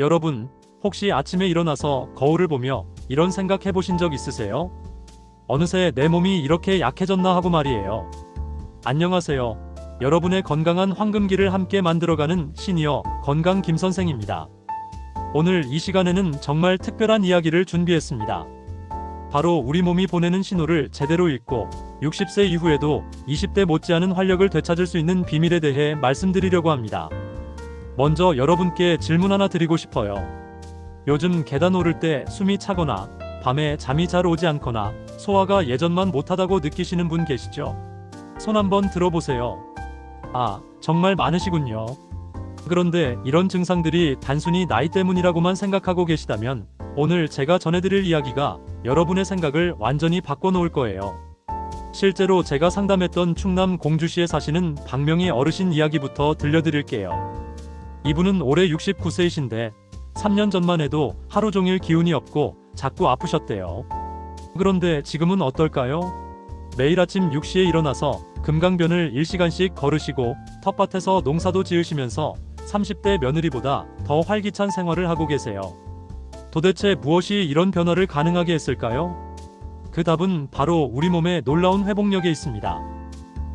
여러분, 혹시 아침에 일어나서 거울을 보며 이런 생각 해보신 적 있으세요? 어느새 내 몸이 이렇게 약해졌나 하고 말이에요. 안녕하세요. 여러분의 건강한 황금기를 함께 만들어가는 시니어 건강 김 선생입니다. 오늘 이 시간에는 정말 특별한 이야기를 준비했습니다. 바로 우리 몸이 보내는 신호를 제대로 읽고 60세 이후에도 20대 못지않은 활력을 되찾을 수 있는 비밀에 대해 말씀드리려고 합니다. 먼저 여러분께 질문 하나 드리고 싶어요. 요즘 계단 오를 때 숨이 차거나 밤에 잠이 잘 오지 않거나 소화가 예전만 못하다고 느끼시는 분 계시죠? 손 한번 들어보세요. 아, 정말 많으시군요. 그런데 이런 증상들이 단순히 나이 때문이라고만 생각하고 계시다면 오늘 제가 전해드릴 이야기가 여러분의 생각을 완전히 바꿔놓을 거예요. 실제로 제가 상담했던 충남 공주시에 사시는 박명희 어르신 이야기부터 들려드릴게요. 이분은 올해 69세이신데 3년 전만 해도 하루 종일 기운이 없고 자꾸 아프셨대요. 그런데 지금은 어떨까요? 매일 아침 6시에 일어나서 금강변을 1시간씩 걸으시고 텃밭에서 농사도 지으시면서 30대 며느리보다 더 활기찬 생활을 하고 계세요. 도대체 무엇이 이런 변화를 가능하게 했을까요? 그 답은 바로 우리 몸의 놀라운 회복력에 있습니다.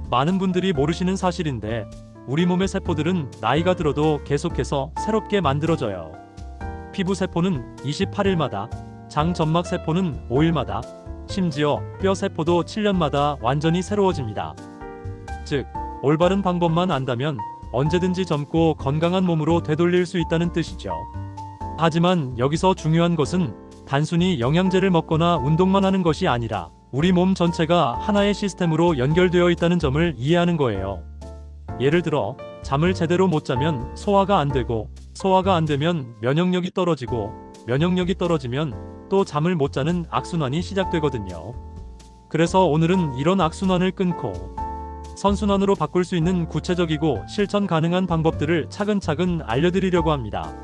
많은 분들이 모르시는 사실인데 우리 몸의 세포들은 나이가 들어도 계속해서 새롭게 만들어져요. 피부 세포는 28일마다, 장 점막 세포는 5일마다, 심지어 뼈 세포도 7년마다 완전히 새로워집니다. 즉, 올바른 방법만 안다면 언제든지 젊고 건강한 몸으로 되돌릴 수 있다는 뜻이죠. 하지만 여기서 중요한 것은 단순히 영양제를 먹거나 운동만 하는 것이 아니라 우리 몸 전체가 하나의 시스템으로 연결되어 있다는 점을 이해하는 거예요. 예를 들어 잠을 제대로 못 자면 소화가 안 되고 소화가 안 되면 면역력이 떨어지고 면역력이 떨어지면 또 잠을 못 자는 악순환이 시작되거든요. 그래서 오늘은 이런 악순환을 끊고 선순환으로 바꿀 수 있는 구체적이고 실천 가능한 방법들을 차근차근 알려드리려고 합니다.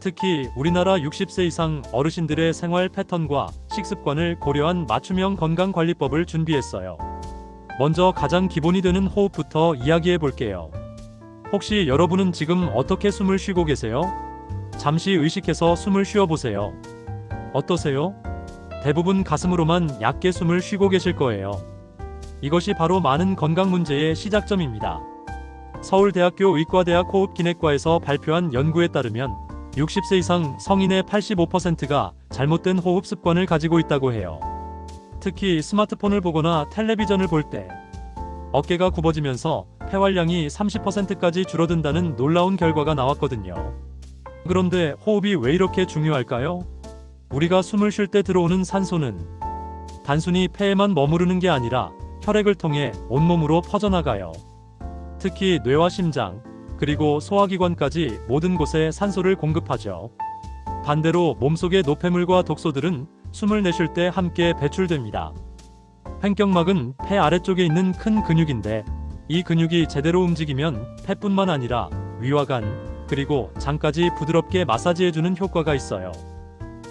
특히 우리나라 60세 이상 어르신들의 생활 패턴과 식습관을 고려한 맞춤형 건강관리법을 준비했어요. 먼저 가장 기본이 되는 호흡부터 이야기해 볼게요. 혹시 여러분은 지금 어떻게 숨을 쉬고 계세요? 잠시 의식해서 숨을 쉬어 보세요. 어떠세요? 대부분 가슴으로만 얕게 숨을 쉬고 계실 거예요. 이것이 바로 많은 건강 문제의 시작점입니다. 서울대학교 의과대학 호흡기내과에서 발표한 연구에 따르면 60세 이상 성인의 85%가 잘못된 호흡 습관을 가지고 있다고 해요. 특히 스마트폰을 보거나 텔레비전을 볼 때 어깨가 굽어지면서 폐활량이 30%까지 줄어든다는 놀라운 결과가 나왔거든요. 그런데 호흡이 왜 이렇게 중요할까요? 우리가 숨을 쉴 때 들어오는 산소는 단순히 폐에만 머무르는 게 아니라 혈액을 통해 온몸으로 퍼져나가요. 특히 뇌와 심장, 그리고 소화기관까지 모든 곳에 산소를 공급하죠. 반대로 몸속의 노폐물과 독소들은 숨을 내쉴 때 함께 배출됩니다. 횡격막은 폐 아래쪽에 있는 큰 근육인데 이 근육이 제대로 움직이면 폐뿐만 아니라 위와 간, 그리고 장까지 부드럽게 마사지해주는 효과가 있어요.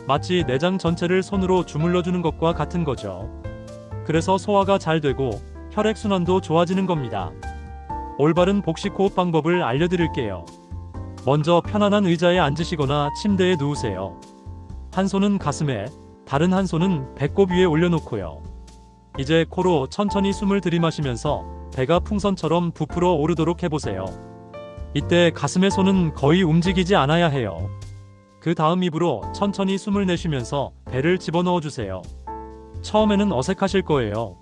마치 내장 전체를 손으로 주물러주는 것과 같은 거죠. 그래서 소화가 잘 되고 혈액순환도 좋아지는 겁니다. 올바른 복식 호흡 방법을 알려드릴게요. 먼저 편안한 의자에 앉으시거나 침대에 누우세요. 한 손은 가슴에, 다른 한 손은 배꼽 위에 올려놓고요. 이제 코로 천천히 숨을 들이마시면서 배가 풍선처럼 부풀어 오르도록 해보세요. 이때 가슴의 손은 거의 움직이지 않아야 해요. 그 다음 입으로 천천히 숨을 내쉬면서 배를 집어넣어 주세요. 처음에는 어색하실 거예요.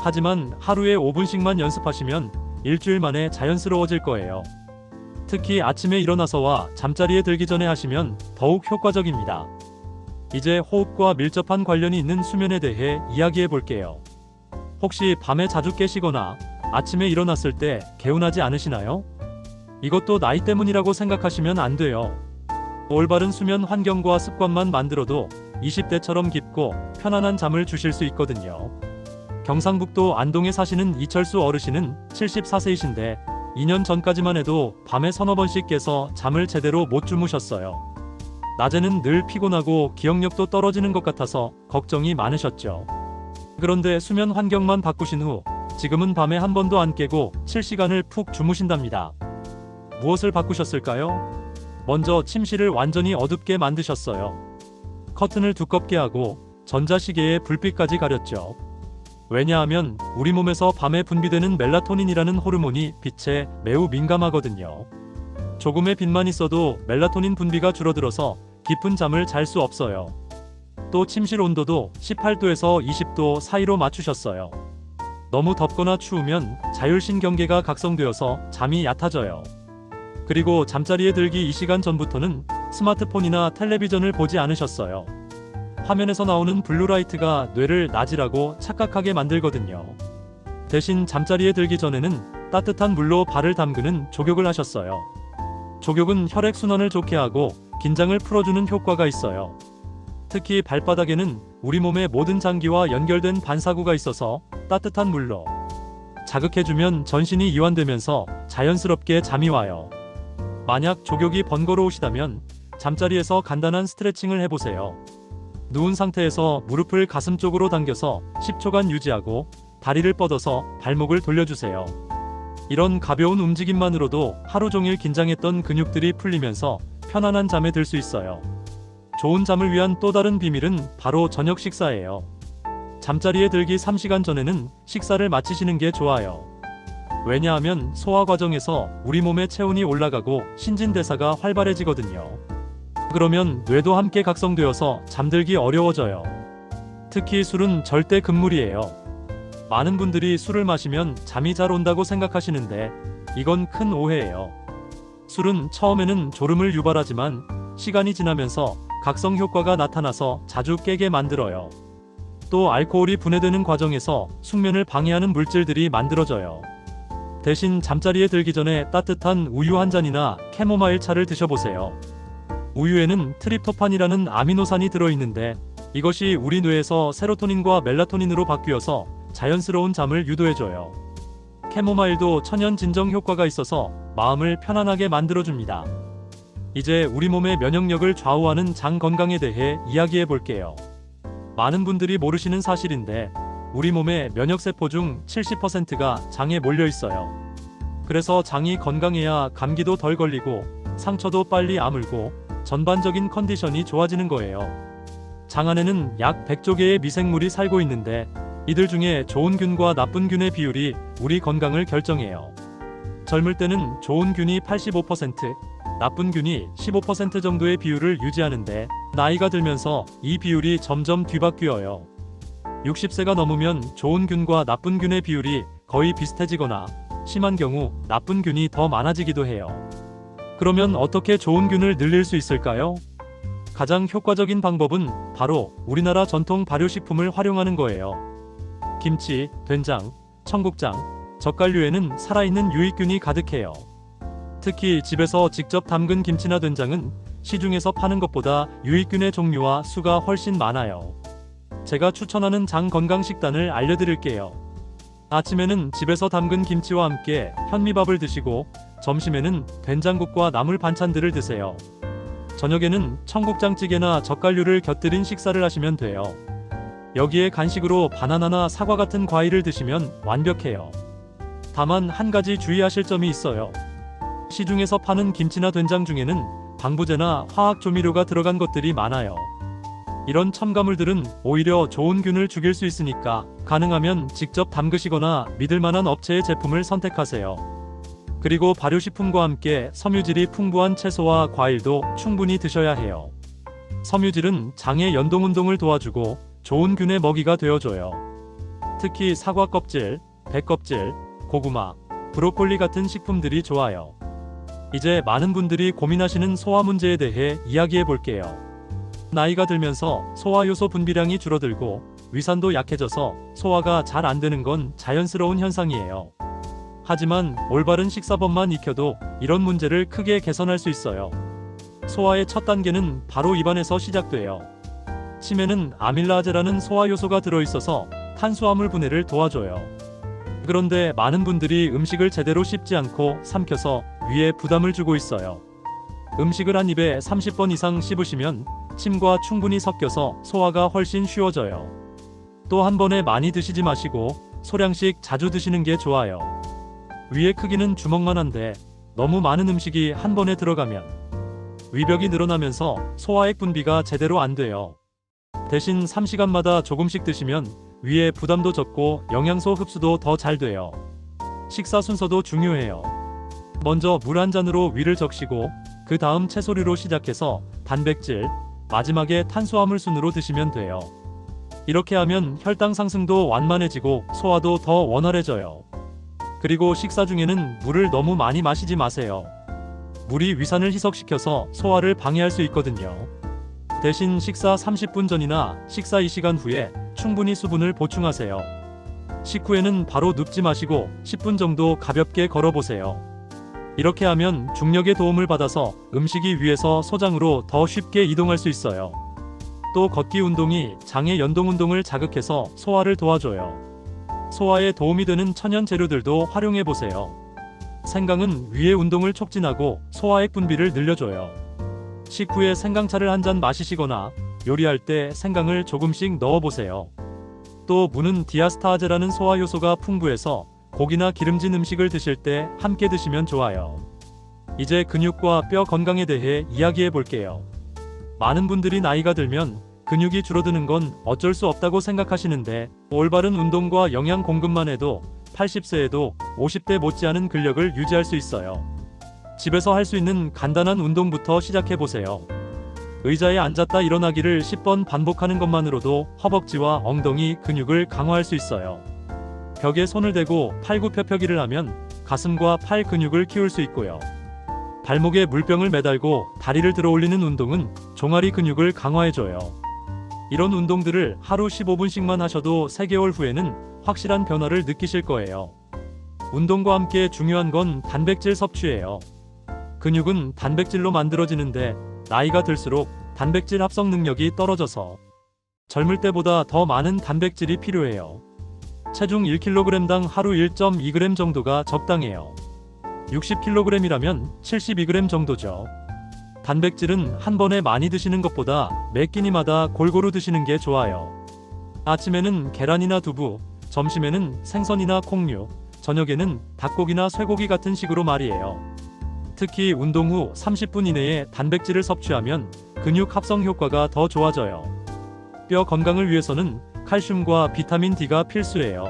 하지만 하루에 5분씩만 연습하시면 일주일 만에 자연스러워질 거예요. 특히 아침에 일어나서와 잠자리에 들기 전에 하시면 더욱 효과적입니다. 이제 호흡과 밀접한 관련이 있는 수면에 대해 이야기해 볼게요. 혹시 밤에 자주 깨시거나 아침에 일어났을 때 개운하지 않으시나요? 이것도 나이 때문이라고 생각하시면 안 돼요. 올바른 수면 환경과 습관만 만들어도 20대처럼 깊고 편안한 잠을 주실 수 있거든요. 경상북도 안동에 사시는 이철수 어르신은 74세이신데 2년 전까지만 해도 밤에 서너 번씩 깨서 잠을 제대로 못 주무셨어요. 낮에는 늘 피곤하고 기억력도 떨어지는 것 같아서 걱정이 많으셨죠. 그런데 수면 환경만 바꾸신 후 지금은 밤에 한 번도 안 깨고 7시간을 푹 주무신답니다. 무엇을 바꾸셨을까요? 먼저 침실을 완전히 어둡게 만드셨어요. 커튼을 두껍게 하고 전자시계에 불빛까지 가렸죠. 왜냐하면 우리 몸에서 밤에 분비되는 멜라토닌이라는 호르몬이 빛에 매우 민감하거든요. 조금의 빛만 있어도 멜라토닌 분비가 줄어들어서 깊은 잠을 잘 수 없어요. 또 침실 온도도 18도에서 20도 사이로 맞추셨어요. 너무 덥거나 추우면 자율신경계가 각성되어서 잠이 얕아져요. 그리고 잠자리에 들기 이 시간 전부터는 스마트폰이나 텔레비전을 보지 않으셨어요. 화면에서 나오는 블루라이트가 뇌를 나지라고 착각하게 만들거든요. 대신 잠자리에 들기 전에는 따뜻한 물로 발을 담그는 족욕을 하셨어요. 족욕은 혈액 순환을 좋게 하고 긴장을 풀어주는 효과가 있어요. 특히 발바닥에는 우리 몸의 모든 장기와 연결된 반사구가 있어서 따뜻한 물로 자극해주면 전신이 이완되면서 자연스럽게 잠이 와요. 만약 족욕이 번거로우시다면 잠자리에서 간단한 스트레칭을 해보세요. 누운 상태에서 무릎을 가슴 쪽으로 당겨서 10초간 유지하고 다리를 뻗어서 발목을 돌려주세요. 이런 가벼운 움직임만으로도 하루 종일 긴장했던 근육들이 풀리면서 편안한 잠에 들 수 있어요. 좋은 잠을 위한 또 다른 비밀은 바로 저녁 식사예요. 잠자리에 들기 3시간 전에는 식사를 마치시는 게 좋아요. 왜냐하면 소화 과정에서 우리 몸의 체온이 올라가고 신진대사가 활발해지거든요. 그러면 뇌도 함께 각성되어서 잠들기 어려워져요. 특히 술은 절대 금물이에요. 많은 분들이 술을 마시면 잠이 잘 온다고 생각하시는데 이건 큰 오해예요. 술은 처음에는 졸음을 유발하지만 시간이 지나면서 각성 효과가 나타나서 자주 깨게 만들어요. 또 알코올이 분해되는 과정에서 숙면을 방해하는 물질들이 만들어져요. 대신 잠자리에 들기 전에 따뜻한 우유 한 잔이나 캐모마일 차를 드셔보세요. 우유에는 트립토판이라는 아미노산이 들어있는데 이것이 우리 뇌에서 세로토닌과 멜라토닌으로 바뀌어서 자연스러운 잠을 유도해줘요. 캐모마일도 천연 진정 효과가 있어서 마음을 편안하게 만들어줍니다. 이제 우리 몸의 면역력을 좌우하는 장 건강에 대해 이야기해 볼게요. 많은 분들이 모르시는 사실인데 우리 몸의 면역세포 중 70%가 장에 몰려 있어요. 그래서 장이 건강해야 감기도 덜 걸리고 상처도 빨리 아물고 전반적인 컨디션이 좋아지는 거예요. 장 안에는 약 100조 개의 미생물이 살고 있는데 이들 중에 좋은 균과 나쁜 균의 비율이 우리 건강을 결정해요. 젊을 때는 좋은 균이 85%, 나쁜 균이 15% 정도의 비율을 유지하는데 나이가 들면서 이 비율이 점점 뒤바뀌어요. 60세가 넘으면 좋은 균과 나쁜 균의 비율이 거의 비슷해지거나 심한 경우 나쁜 균이 더 많아지기도 해요. 그러면 어떻게 좋은 균을 늘릴 수 있을까요? 가장 효과적인 방법은 바로 우리나라 전통 발효식품을 활용하는 거예요. 김치, 된장, 청국장, 젓갈류에는 살아있는 유익균이 가득해요. 특히 집에서 직접 담근 김치나 된장은 시중에서 파는 것보다 유익균의 종류와 수가 훨씬 많아요. 제가 추천하는 장 건강 식단을 알려드릴게요. 아침에는 집에서 담근 김치와 함께 현미밥을 드시고 점심에는 된장국과 나물 반찬들을 드세요. 저녁에는 청국장찌개나 젓갈류를 곁들인 식사를 하시면 돼요. 여기에 간식으로 바나나나 사과 같은 과일을 드시면 완벽해요. 다만 한 가지 주의하실 점이 있어요. 시중에서 파는 김치나 된장 중에는 방부제나 화학 조미료가 들어간 것들이 많아요. 이런 첨가물들은 오히려 좋은 균을 죽일 수 있으니까 가능하면 직접 담그시거나 믿을 만한 업체의 제품을 선택하세요. 그리고 발효식품과 함께 섬유질이 풍부한 채소와 과일도 충분히 드셔야 해요. 섬유질은 장의 연동 운동을 도와주고 좋은 균의 먹이가 되어줘요. 특히 사과 껍질, 배 껍질, 고구마, 브로콜리 같은 식품들이 좋아요. 이제 많은 분들이 고민하시는 소화 문제에 대해 이야기해 볼게요. 나이가 들면서 소화 요소 분비량이 줄어들고 위산도 약해져서 소화가 잘 안 되는 건 자연스러운 현상이에요. 하지만 올바른 식사법만 익혀도 이런 문제를 크게 개선할 수 있어요. 소화의 첫 단계는 바로 입안에서 시작돼요. 치매는 아밀라제라는 소화 요소가 들어있어서 탄수화물 분해를 도와줘요. 그런데 많은 분들이 음식을 제대로 씹지 않고 삼켜서 위에 부담을 주고 있어요. 음식을 한 입에 30번 이상 씹으시면 침과 충분히 섞여서 소화가 훨씬 쉬워져요. 또 한 번에 많이 드시지 마시고 소량씩 자주 드시는 게 좋아요. 위의 크기는 주먹만 한데 너무 많은 음식이 한 번에 들어가면 위벽이 늘어나면서 소화액 분비가 제대로 안 돼요. 대신 3시간마다 조금씩 드시면 위에 부담도 적고 영양소 흡수도 더 잘 돼요. 식사 순서도 중요해요. 먼저 물 한 잔으로 위를 적시고 그 다음 채소류로 시작해서 단백질, 마지막에 탄수화물 순으로 드시면 돼요. 이렇게 하면 혈당 상승도 완만해지고 소화도 더 원활해져요. 그리고 식사 중에는 물을 너무 많이 마시지 마세요. 물이 위산을 희석시켜서 소화를 방해할 수 있거든요. 대신 식사 30분 전이나 식사 2시간 후에 충분히 수분을 보충하세요. 식후에는 바로 눕지 마시고 10분 정도 가볍게 걸어보세요. 이렇게 하면 중력의 도움을 받아서 음식이 위에서 소장으로 더 쉽게 이동할 수 있어요. 또 걷기 운동이 장의 연동 운동을 자극해서 소화를 도와줘요. 소화에 도움이 되는 천연 재료들도 활용해 보세요. 생강은 위의 운동을 촉진하고 소화액 분비를 늘려줘요. 식후에 생강차를 한 잔 마시시거나 요리할 때 생강을 조금씩 넣어 보세요. 또 무는 디아스타아제라는 소화 요소가 풍부해서 고기나 기름진 음식을 드실 때 함께 드시면 좋아요. 이제 근육과 뼈 건강에 대해 이야기해 볼게요. 많은 분들이 나이가 들면 근육이 줄어드는 건 어쩔 수 없다고 생각하시는데 올바른 운동과 영양 공급만 해도 80세에도 50대 못지않은 근력을 유지할 수 있어요. 집에서 할 수 있는 간단한 운동부터 시작해 보세요. 의자에 앉았다 일어나기를 10번 반복하는 것만으로도 허벅지와 엉덩이 근육을 강화할 수 있어요. 벽에 손을 대고 팔굽혀펴기를 하면 가슴과 팔 근육을 키울 수 있고요. 발목에 물병을 매달고 다리를 들어 올리는 운동은 종아리 근육을 강화해줘요. 이런 운동들을 하루 15분씩만 하셔도 3개월 후에는 확실한 변화를 느끼실 거예요. 운동과 함께 중요한 건 단백질 섭취예요. 근육은 단백질로 만들어지는데 나이가 들수록 단백질 합성 능력이 떨어져서 젊을 때보다 더 많은 단백질이 필요해요. 체중 1kg당 하루 1.2g 정도가 적당해요. 60kg이라면 72g 정도죠. 단백질은 한 번에 많이 드시는 것보다 매 끼니마다 골고루 드시는 게 좋아요. 아침에는 계란이나 두부, 점심에는 생선이나 콩류, 저녁에는 닭고기나 쇠고기 같은 식으로 말이에요. 특히 운동 후 30분 이내에 단백질을 섭취하면 근육 합성 효과가 더 좋아져요. 뼈 건강을 위해서는 칼슘과 비타민 D가 필수예요.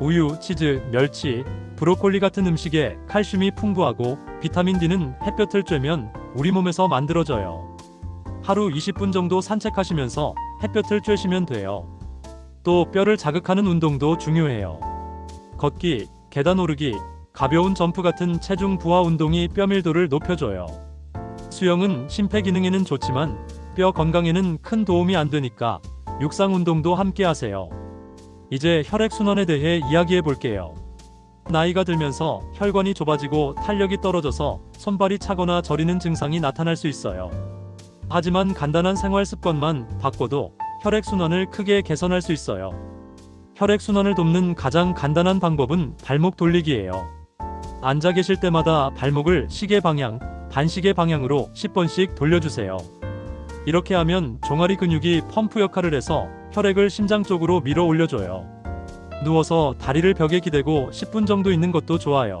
우유, 치즈, 멸치, 브로콜리 같은 음식에 칼슘이 풍부하고 비타민 D는 햇볕을 쬐면 우리 몸에서 만들어져요. 하루 20분 정도 산책하시면서 햇볕을 쬐시면 돼요. 또 뼈를 자극하는 운동도 중요해요. 걷기, 계단 오르기, 가벼운 점프 같은 체중 부하 운동이 뼈 밀도를 높여줘요. 수영은 심폐 기능에는 좋지만 뼈 건강에는 큰 도움이 안 되니까 육상 운동도 함께 하세요. 이제 혈액 순환에 대해 이야기해 볼게요. 나이가 들면서 혈관이 좁아지고 탄력이 떨어져서 손발이 차거나 저리는 증상이 나타날 수 있어요. 하지만 간단한 생활 습관만 바꿔도 혈액 순환을 크게 개선할 수 있어요. 혈액 순환을 돕는 가장 간단한 방법은 발목 돌리기예요. 앉아 계실 때마다 발목을 시계 방향, 반시계 방향으로 10번씩 돌려주세요. 이렇게 하면 종아리 근육이 펌프 역할을 해서 혈액을 심장 쪽으로 밀어 올려줘요. 누워서 다리를 벽에 기대고 10분 정도 있는 것도 좋아요.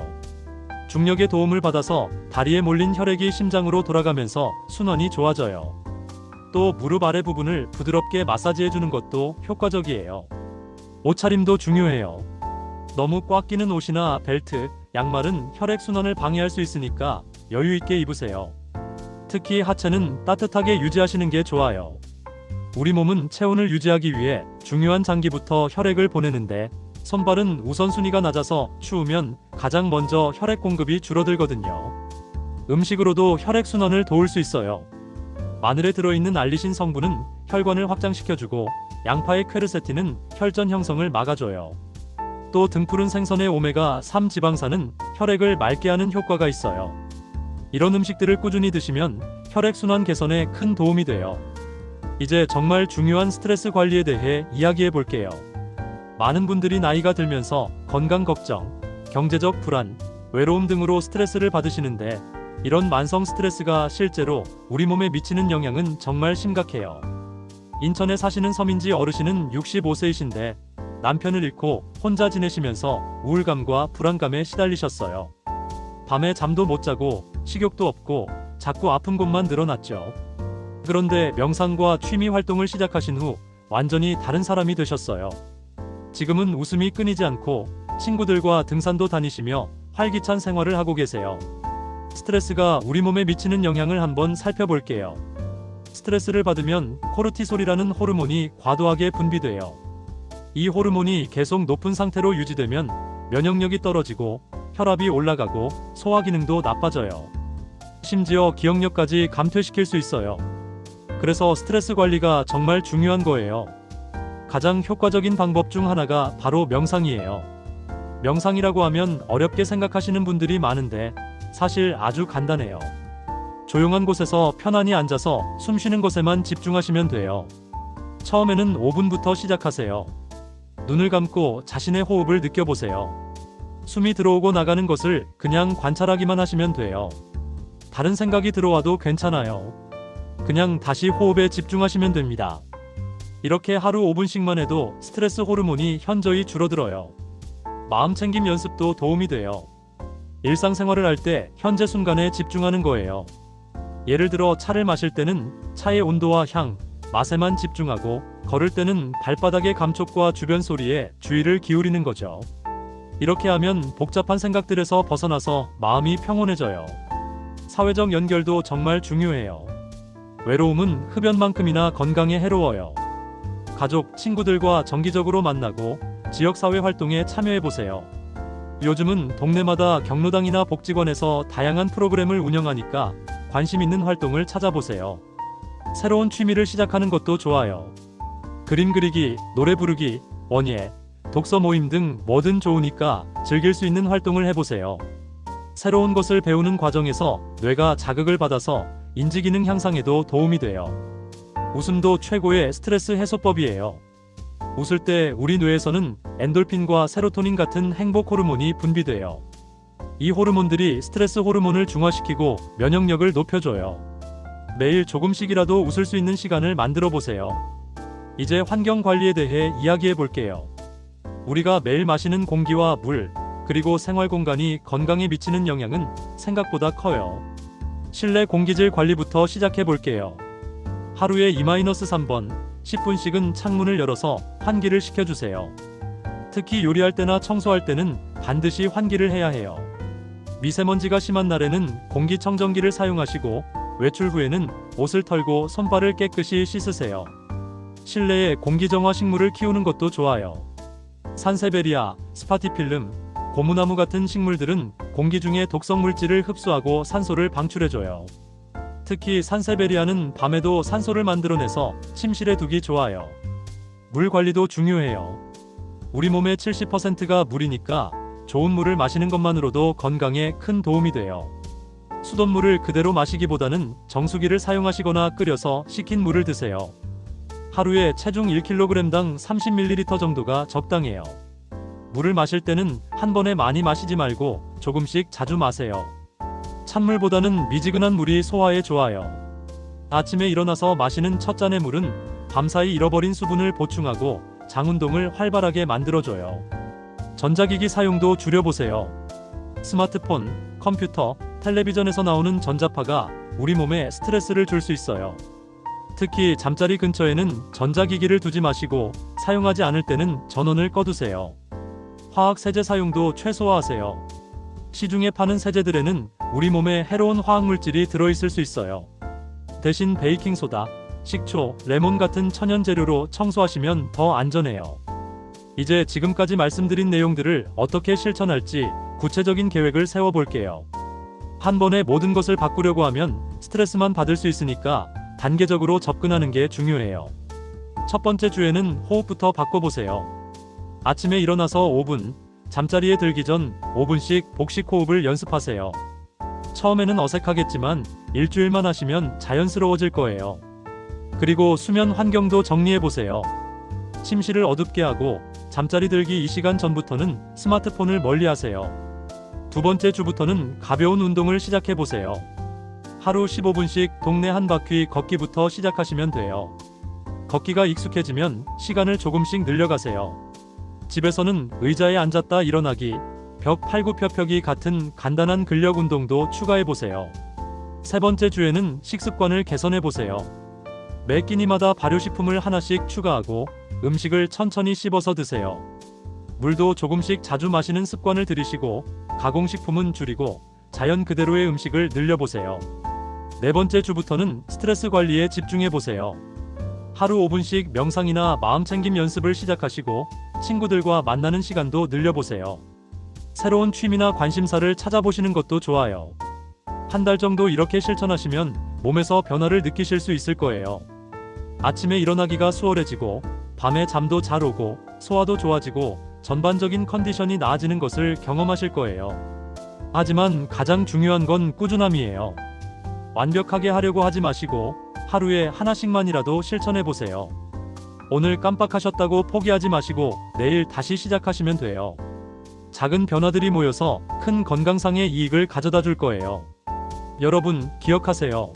중력의 도움을 받아서 다리에 몰린 혈액이 심장으로 돌아가면서 순환이 좋아져요. 또 무릎 아래 부분을 부드럽게 마사지해 주는 것도 효과적이에요. 옷차림도 중요해요. 너무 꽉 끼는 옷이나 벨트, 양말은 혈액 순환을 방해할 수 있으니까 여유 있게 입으세요. 특히 하체는 따뜻하게 유지하시는 게 좋아요. 우리 몸은 체온을 유지하기 위해 중요한 장기부터 혈액을 보내는데 손발은 우선순위가 낮아서 추우면 가장 먼저 혈액 공급이 줄어들거든요. 음식으로도 혈액 순환을 도울 수 있어요. 마늘에 들어있는 알리신 성분은 혈관을 확장시켜주고 양파의 퀘르세틴은 혈전 형성을 막아줘요. 또 등푸른 생선의 오메가 3 지방산은 혈액을 맑게 하는 효과가 있어요. 이런 음식들을 꾸준히 드시면 혈액 순환 개선에 큰 도움이 돼요. 이제 정말 중요한 스트레스 관리에 대해 이야기해 볼게요. 많은 분들이 나이가 들면서 건강 걱정, 경제적 불안, 외로움 등으로 스트레스를 받으시는데 이런 만성 스트레스가 실제로 우리 몸에 미치는 영향은 정말 심각해요. 인천에 사시는 서민지 어르신은 65세이신데 남편을 잃고 혼자 지내시면서 우울감과 불안감에 시달리셨어요. 밤에 잠도 못 자고 식욕도 없고 자꾸 아픈 곳만 늘어났죠. 그런데 명상과 취미 활동을 시작하신 후 완전히 다른 사람이 되셨어요. 지금은 웃음이 끊이지 않고 친구들과 등산도 다니시며 활기찬 생활을 하고 계세요. 스트레스가 우리 몸에 미치는 영향을 한번 살펴볼게요. 스트레스를 받으면 코르티솔이라는 호르몬이 과도하게 분비돼요. 이 호르몬이 계속 높은 상태로 유지되면 면역력이 떨어지고 혈압이 올라가고 소화 기능도 나빠져요. 심지어 기억력까지 감퇴시킬 수 있어요. 그래서 스트레스 관리가 정말 중요한 거예요. 가장 효과적인 방법 중 하나가 바로 명상이에요. 명상이라고 하면 어렵게 생각하시는 분들이 많은데 사실 아주 간단해요. 조용한 곳에서 편안히 앉아서 숨 쉬는 것에만 집중하시면 돼요. 처음에는 5분부터 시작하세요. 눈을 감고 자신의 호흡을 느껴보세요. 숨이 들어오고 나가는 것을 그냥 관찰하기만 하시면 돼요. 다른 생각이 들어와도 괜찮아요. 그냥 다시 호흡에 집중하시면 됩니다. 이렇게 하루 5분씩만 해도 스트레스 호르몬이 현저히 줄어들어요. 마음 챙김 연습도 도움이 돼요. 일상생활을 할 때 현재 순간에 집중하는 거예요. 예를 들어 차를 마실 때는 차의 온도와 향, 맛에만 집중하고 걸을 때는 발바닥의 감촉과 주변 소리에 주의를 기울이는 거죠. 이렇게 하면 복잡한 생각들에서 벗어나서 마음이 평온해져요. 사회적 연결도 정말 중요해요. 외로움은 흡연만큼이나 건강에 해로워요. 가족, 친구들과 정기적으로 만나고 지역사회 활동에 참여해보세요. 요즘은 동네마다 경로당이나 복지관에서 다양한 프로그램을 운영하니까 관심 있는 활동을 찾아보세요. 새로운 취미를 시작하는 것도 좋아요. 그림 그리기, 노래 부르기, 원예, 독서 모임 등 뭐든 좋으니까 즐길 수 있는 활동을 해보세요. 새로운 것을 배우는 과정에서 뇌가 자극을 받아서 인지 기능 향상에도 도움이 돼요. 웃음도 최고의 스트레스 해소법이에요. 웃을 때 우리 뇌에서는 엔돌핀과 세로토닌 같은 행복 호르몬이 분비돼요. 이 호르몬들이 스트레스 호르몬을 중화시키고 면역력을 높여줘요. 매일 조금씩이라도 웃을 수 있는 시간을 만들어 보세요. 이제 환경 관리에 대해 이야기해 볼게요. 우리가 매일 마시는 공기와 물, 그리고 생활 공간이 건강에 미치는 영향은 생각보다 커요. 실내 공기질 관리부터 시작해 볼게요. 하루에 2-3번, 10분씩은 창문을 열어서 환기를 시켜주세요. 특히 요리할 때나 청소할 때는 반드시 환기를 해야 해요. 미세먼지가 심한 날에는 공기청정기를 사용하시고 외출 후에는 옷을 털고 손발을 깨끗이 씻으세요. 실내에 공기정화 식물을 키우는 것도 좋아요. 산세베리아, 스파티필름, 고무나무 같은 식물들은 공기 중에 독성 물질을 흡수하고 산소를 방출해줘요. 특히 산세베리아는 밤에도 산소를 만들어내서 침실에 두기 좋아요. 물 관리도 중요해요. 우리 몸의 70%가 물이니까 좋은 물을 마시는 것만으로도 건강에 큰 도움이 돼요. 수돗물을 그대로 마시기보다는 정수기를 사용하시거나 끓여서 식힌 물을 드세요. 하루에 체중 1kg당 30ml 정도가 적당해요. 물을 마실 때는 한 번에 많이 마시지 말고 조금씩 자주 마세요. 찬물보다는 미지근한 물이 소화에 좋아요. 아침에 일어나서 마시는 첫 잔의 물은 밤사이 잃어버린 수분을 보충하고 장 운동을 활발하게 만들어줘요. 전자기기 사용도 줄여보세요. 스마트폰, 컴퓨터, 텔레비전에서 나오는 전자파가 우리 몸에 스트레스를 줄 수 있어요. 특히 잠자리 근처에는 전자기기를 두지 마시고 사용하지 않을 때는 전원을 꺼두세요. 화학 세제 사용도 최소화하세요. 시중에 파는 세제들에는 우리 몸에 해로운 화학 물질이 들어있을 수 있어요. 대신 베이킹 소다, 식초, 레몬 같은 천연 재료로 청소하시면 더 안전해요. 이제 지금까지 말씀드린 내용들을 어떻게 실천할지 구체적인 계획을 세워볼게요. 한 번에 모든 것을 바꾸려고 하면 스트레스만 받을 수 있으니까 단계적으로 접근하는 게 중요해요. 첫 번째 주에는 호흡부터 바꿔보세요. 아침에 일어나서 5분, 잠자리에 들기 전 5분씩 복식 호흡을 연습하세요. 처음에는 어색하겠지만 일주일만 하시면 자연스러워질 거예요. 그리고 수면 환경도 정리해보세요. 침실을 어둡게 하고 잠자리 들기 2시간 전부터는 스마트폰을 멀리 하세요. 두 번째 주부터는 가벼운 운동을 시작해 보세요. 하루 15분씩 동네 한 바퀴 걷기부터 시작하시면 돼요. 걷기가 익숙해지면 시간을 조금씩 늘려가세요. 집에서는 의자에 앉았다 일어나기, 벽 팔굽혀펴기 같은 간단한 근력 운동도 추가해 보세요. 세 번째 주에는 식습관을 개선해 보세요. 매 끼니마다 발효식품을 하나씩 추가하고 음식을 천천히 씹어서 드세요. 물도 조금씩 자주 마시는 습관을 들이시고 가공식품은 줄이고 자연 그대로의 음식을 늘려보세요. 네 번째 주부터는 스트레스 관리에 집중해 보세요. 하루 5분씩 명상이나 마음 챙김 연습을 시작하시고 친구들과 만나는 시간도 늘려보세요. 새로운 취미나 관심사를 찾아보시는 것도 좋아요. 한 달 정도 이렇게 실천하시면 몸에서 변화를 느끼실 수 있을 거예요. 아침에 일어나기가 수월해지고 밤에 잠도 잘 오고 소화도 좋아지고 전반적인 컨디션이 나아지는 것을 경험하실 거예요. 하지만 가장 중요한 건 꾸준함이에요. 완벽하게 하려고 하지 마시고 하루에 하나씩만이라도 실천해 보세요. 오늘 깜빡하셨다고 포기하지 마시고 내일 다시 시작하시면 돼요. 작은 변화들이 모여서 큰 건강상의 이익을 가져다 줄 거예요. 여러분, 기억하세요.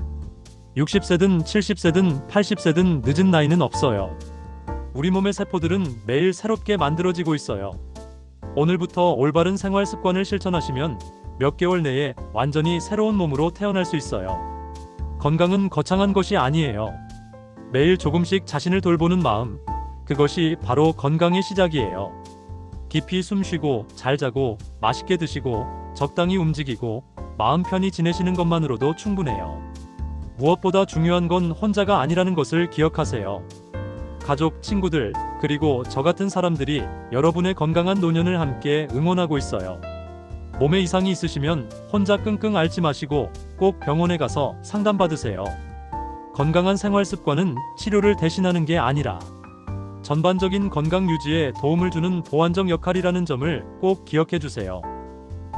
60세든 70세든 80세든 늦은 나이는 없어요. 우리 몸의 세포들은 매일 새롭게 만들어지고 있어요. 오늘부터 올바른 생활 습관을 실천하시면 몇 개월 내에 완전히 새로운 몸으로 태어날 수 있어요. 건강은 거창한 것이 아니에요. 매일 조금씩 자신을 돌보는 마음, 그것이 바로 건강의 시작이에요. 깊이 숨 쉬고 잘 자고 맛있게 드시고 적당히 움직이고 마음 편히 지내시는 것만으로도 충분해요. 무엇보다 중요한 건 혼자가 아니라는 것을 기억하세요. 가족, 친구들, 그리고 저 같은 사람들이 여러분의 건강한 노년을 함께 응원하고 있어요. 몸에 이상이 있으시면 혼자 끙끙 앓지 마시고 꼭 병원에 가서 상담받으세요. 건강한 생활 습관은 치료를 대신하는 게 아니라 전반적인 건강 유지에 도움을 주는 보완적 역할이라는 점을 꼭 기억해 주세요.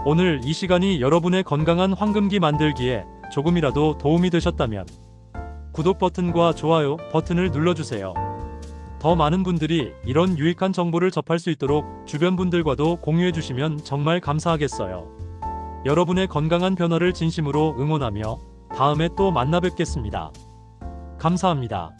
오늘 이 시간이 여러분의 건강한 황금기 만들기에 조금이라도 도움이 되셨다면 구독 버튼과 좋아요 버튼을 눌러주세요. 더 많은 분들이 이런 유익한 정보를 접할 수 있도록 주변 분들과도 공유해 주시면 정말 감사하겠어요. 여러분의 건강한 변화를 진심으로 응원하며 다음에 또 만나 뵙겠습니다. 감사합니다.